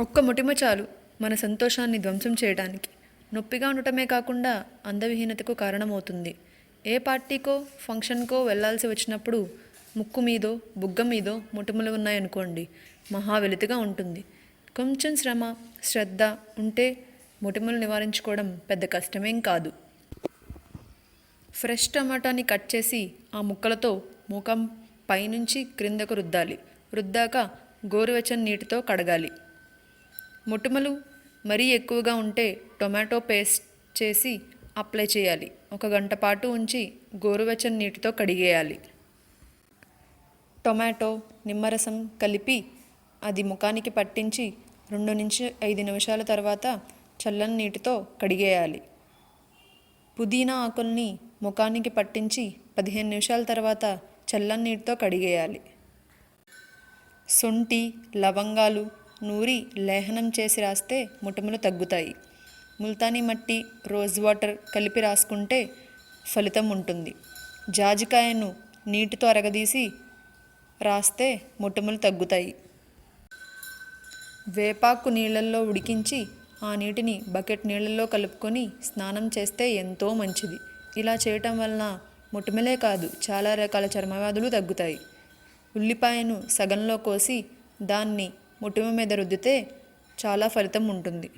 ఒక్క ముటిమ చాలు మన సంతోషాన్ని ధ్వంసం చేయడానికి. నొప్పిగా ఉండటమే కాకుండా అందవిహీనతకు కారణమవుతుంది. ఏ పార్టీకో ఫంక్షన్కో వెళ్ళాల్సి వచ్చినప్పుడు ముక్కు మీదో బుగ్గ మీదో ముటుములు ఉన్నాయనుకోండి మహా వెలితిగా ఉంటుంది. కొంచెం శ్రమ శ్రద్ధ ఉంటే ముటిమలు నివారించుకోవడం పెద్ద కష్టమేం కాదు. ఫ్రెష్ టమాటాని కట్ చేసి ఆ ముక్కలతో ముఖం పైనుంచి క్రిందకు రుద్దాలి. రుద్దాక గోరువెచ్చని నీటితో కడగాలి. మొటిమలు మరీ ఎక్కువగా ఉంటే టొమాటో పేస్ట్ చేసి అప్లై చేయాలి. ఒక గంట పాటు ఉంచి గోరువెచ్చని నీటితో కడిగేయాలి. టొమాటో నిమ్మరసం కలిపి అది ముఖానికి పట్టించి రెండు నుంచి ఐదు నిమిషాల తర్వాత చల్లని నీటితో కడిగేయాలి. పుదీనా ఆకుల్ని ముఖానికి పట్టించి పదిహేను నిమిషాల తర్వాత చల్లని నీటితో కడిగేయాలి. శొంఠి లవంగాలు నూరి లేహనం చేసి రాస్తే ముటములు తగ్గుతాయి. ముల్తానీ మట్టి రోజ్ వాటర్ కలిపి రాసుకుంటే ఫలితం ఉంటుంది. జాజికాయను నీటితో అరగదీసి రాస్తే ముటములు తగ్గుతాయి. వేపాకు నీళ్ళల్లో ఉడికించి ఆ నీటిని బకెట్ నీళ్ళల్లో కలుపుకొని స్నానం చేస్తే ఎంతో మంచిది. ఇలా చేయటం వలన ముటిమలే కాదు చాలా రకాల చర్మవ్యాధులు తగ్గుతాయి. ఉల్లిపాయను సగంలో కోసి దాన్ని ముటిమ మీద రుద్దితే చాలా ఫలితం ఉంటుంది.